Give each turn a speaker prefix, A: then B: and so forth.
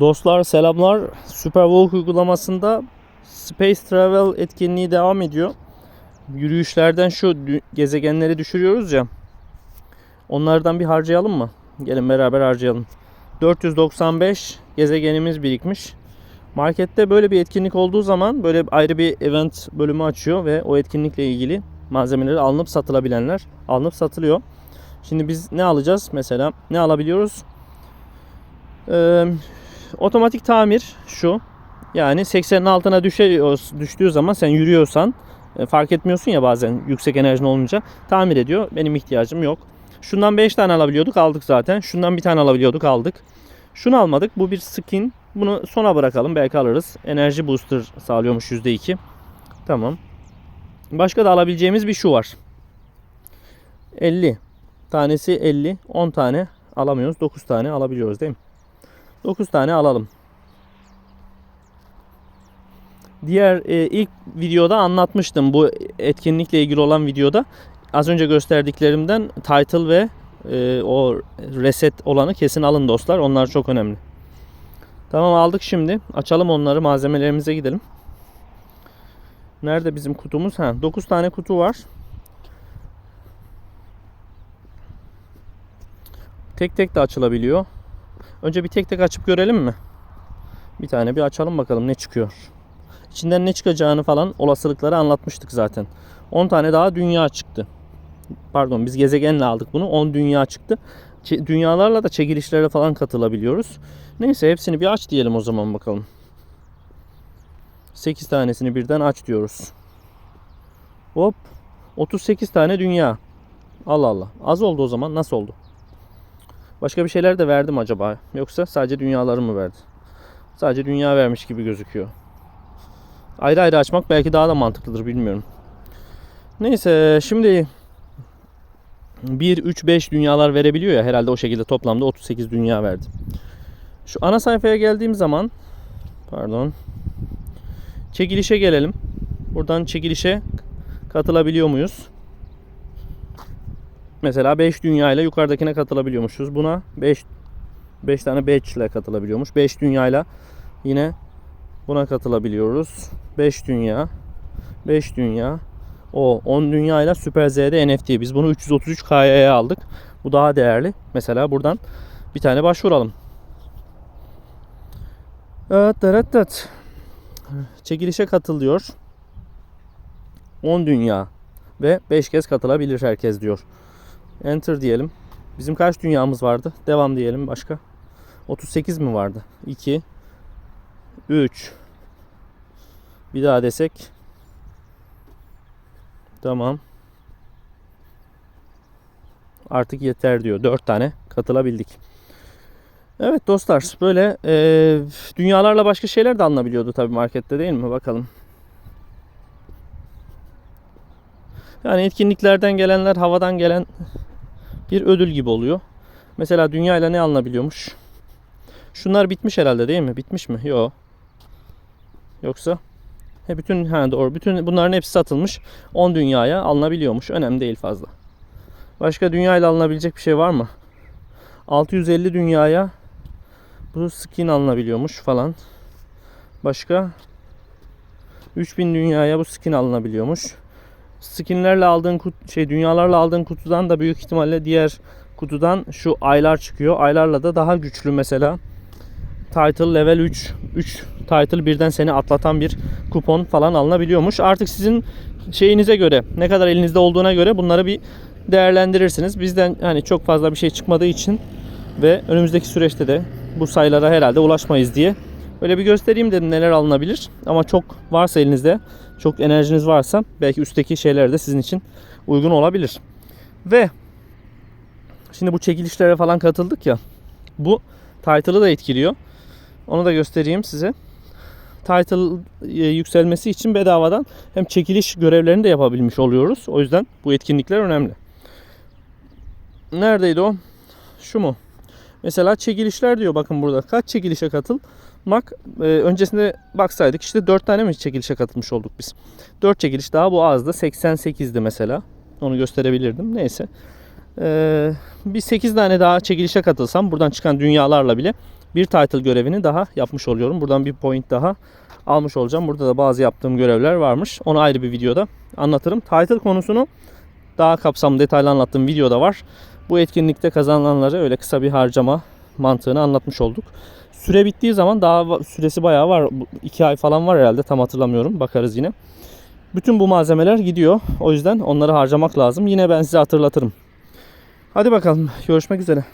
A: Dostlar selamlar. Superwalk uygulamasında Space Travel etkinliği devam ediyor. Yürüyüşlerden şu gezegenleri düşürüyoruz ya. Onlardan bir harcayalım mı? Gelin beraber harcayalım. 495 gezegenimiz birikmiş. Markette böyle bir etkinlik olduğu zaman böyle ayrı bir event bölümü açıyor ve o etkinlikle ilgili malzemeleri alınıp satılabilenler alınıp satılıyor. Şimdi biz ne alacağız? Mesela ne alabiliyoruz? Ee, otomatik tamir şu. Yani 80'in altına düşüyor, düştüğü zaman sen yürüyorsan e, fark etmiyorsun ya bazen yüksek enerjin olunca tamir ediyor. Benim ihtiyacım yok. Şundan 5 tane alabiliyorduk aldık zaten. Şundan bir tane alabiliyorduk aldık. Şunu almadık. Bu bir skin. Bunu sona bırakalım. Belki alırız. Enerji booster sağlıyormuş %2. Tamam. Başka da alabileceğimiz bir şu var. 50. Tanesi 50. 10 tane alamıyoruz. 9 tane alabiliyoruz değil mi? 9 tane alalım. Diğer e, ilk videoda anlatmıştım bu etkinlikle ilgili olan videoda. Az önce gösterdiklerimden title ve e, o reset olanı kesin alın dostlar. Onlar çok önemli. Tamam aldık şimdi. Açalım onları malzemelerimize gidelim. Nerede bizim kutumuz? Ha, 9 tane kutu var. Tek tek de açılabiliyor. Önce bir tek tek açıp görelim mi? Bir tane bir açalım bakalım ne çıkıyor. İçinden ne çıkacağını falan olasılıkları anlatmıştık zaten. 10 tane daha dünya çıktı. Pardon biz gezegenle aldık bunu. 10 dünya çıktı. Dünyalarla da çekilişlere falan katılabiliyoruz. Neyse hepsini bir aç diyelim o zaman bakalım. 8 tanesini birden aç diyoruz. Hop. 38 tane dünya. Allah Allah. Az oldu o zaman. Nasıl oldu? Başka bir şeyler de verdim acaba? Yoksa sadece dünyaları mı verdi? Sadece dünya vermiş gibi gözüküyor. Ayrı ayrı açmak belki daha da mantıklıdır bilmiyorum. Neyse şimdi 1, 3, 5 dünyalar verebiliyor ya herhalde o şekilde toplamda 38 dünya verdi. Şu ana sayfaya geldiğim zaman pardon çekilişe gelelim. Buradan çekilişe katılabiliyor muyuz? Mesela 5 dünya ile yukarıdakine katılabiliyormuşuz. Buna 5 5 tane badge ile katılabiliyormuş. 5 dünya ile yine buna katılabiliyoruz. 5 dünya 5 dünya o 10 dünya ile Super Z'de NFT. Biz bunu 333 KY'ye aldık. Bu daha değerli. Mesela buradan bir tane başvuralım. Evet, evet, evet. Çekilişe katılıyor. 10 dünya ve 5 kez katılabilir herkes diyor. Enter diyelim. Bizim kaç dünyamız vardı? Devam diyelim başka. 38 mi vardı? 2 3 Bir daha desek. Tamam. Artık yeter diyor. 4 tane katılabildik. Evet dostlar böyle e, dünyalarla başka şeyler de alınabiliyordu tabii markette değil mi? Bakalım. Yani etkinliklerden gelenler havadan gelen bir ödül gibi oluyor. Mesela dünya ile ne alınabiliyormuş? Şunlar bitmiş herhalde değil mi? Bitmiş mi? Yok. Yoksa he bütün ha doğru. Bütün bunların hepsi satılmış. 10 dünyaya alınabiliyormuş. Önemli değil fazla. Başka dünya ile alınabilecek bir şey var mı? 650 dünyaya bu skin alınabiliyormuş falan. Başka 3000 dünyaya bu skin alınabiliyormuş. Skinlerle aldığın kut şey dünyalarla aldığın kutudan da büyük ihtimalle diğer kutudan şu aylar çıkıyor. Aylarla da daha güçlü mesela. Title level 3 3 title birden seni atlatan bir kupon falan alınabiliyormuş. Artık sizin şeyinize göre ne kadar elinizde olduğuna göre bunları bir değerlendirirsiniz. Bizden hani çok fazla bir şey çıkmadığı için ve önümüzdeki süreçte de bu sayılara herhalde ulaşmayız diye böyle bir göstereyim dedim neler alınabilir. Ama çok varsa elinizde, çok enerjiniz varsa belki üstteki şeyler de sizin için uygun olabilir. Ve şimdi bu çekilişlere falan katıldık ya. Bu title'ı da etkiliyor. Onu da göstereyim size. Title e, yükselmesi için bedavadan hem çekiliş görevlerini de yapabilmiş oluyoruz. O yüzden bu etkinlikler önemli. Neredeydi o? Şu mu? Mesela çekilişler diyor bakın burada. Kaç çekilişe katılmak? Ee, öncesinde baksaydık işte 4 tane mi çekilişe katılmış olduk biz. 4 çekiliş daha bu azdı. 88'di mesela. Onu gösterebilirdim. Neyse. Ee, bir 8 tane daha çekilişe katılsam buradan çıkan dünyalarla bile bir title görevini daha yapmış oluyorum. Buradan bir point daha almış olacağım. Burada da bazı yaptığım görevler varmış. Onu ayrı bir videoda anlatırım. Title konusunu daha kapsamlı detaylı anlattığım videoda var. Bu etkinlikte kazanılanları öyle kısa bir harcama mantığını anlatmış olduk. Süre bittiği zaman daha süresi bayağı var. 2 ay falan var herhalde tam hatırlamıyorum. Bakarız yine. Bütün bu malzemeler gidiyor. O yüzden onları harcamak lazım. Yine ben size hatırlatırım. Hadi bakalım. Görüşmek üzere.